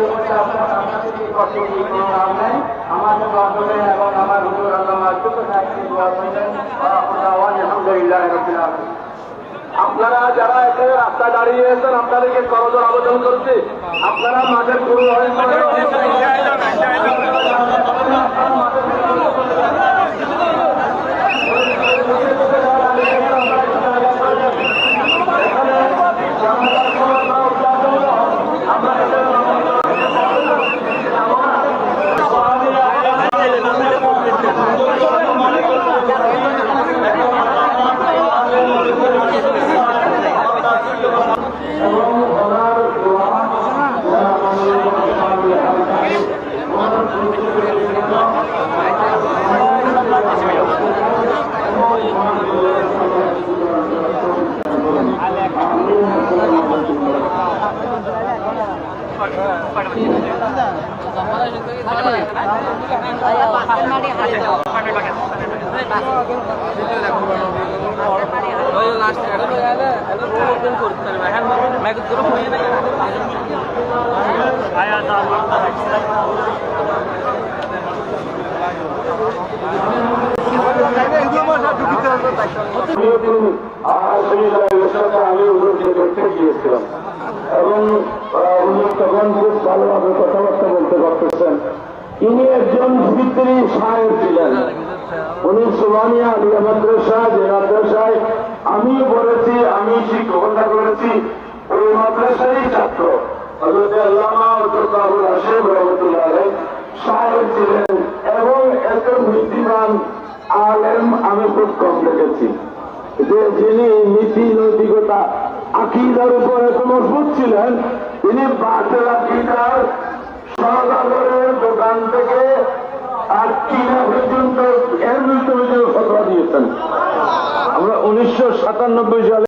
করতে আপনার আপনাদের কষ্ট নাম নেই আমাদের মাধ্যমে এবং আমার হুজুর আল্লাহ আলহামদুলিল্লাহ আপনারা যারা এখানে রাস্তায় দাঁড়িয়েছেন আপনাদেরকে করজোর আবেদন করছি। আপনারা मैं कुछ करूँ आया था মাঠের পুরো আমি ওদেরকে দেখতে গিয়েছিলাম এবং তখন খুব ভালোভাবে কথাবার্তা বলতে পারতেছেন ইনি একজন ভিত্রি সাহেব ছিলেন। উনি সোমানিয়া আলিয়া মাদ্রাসা, যে মাদ্রাসায় আমি পড়েছি, আমি শিক্ষকতা করেছি, ওই মাদ্রাসারই ছাত্র। আল্লামা রহমতুল্লাহ সাহেব ছিলেন। আলেম আমি খুব কম দেখেছি। যে যিনি নীতি, নৈতিকতা, আকিদার উপর মজবুত ছিলেন, তিনি বাতেল আকিদার সদাগরের দোকান থেকে আর কিনা পর্যন্ত এর মৃত্যু দিয়েছেন। আমরা উনিশশো সাতানব্বই সালে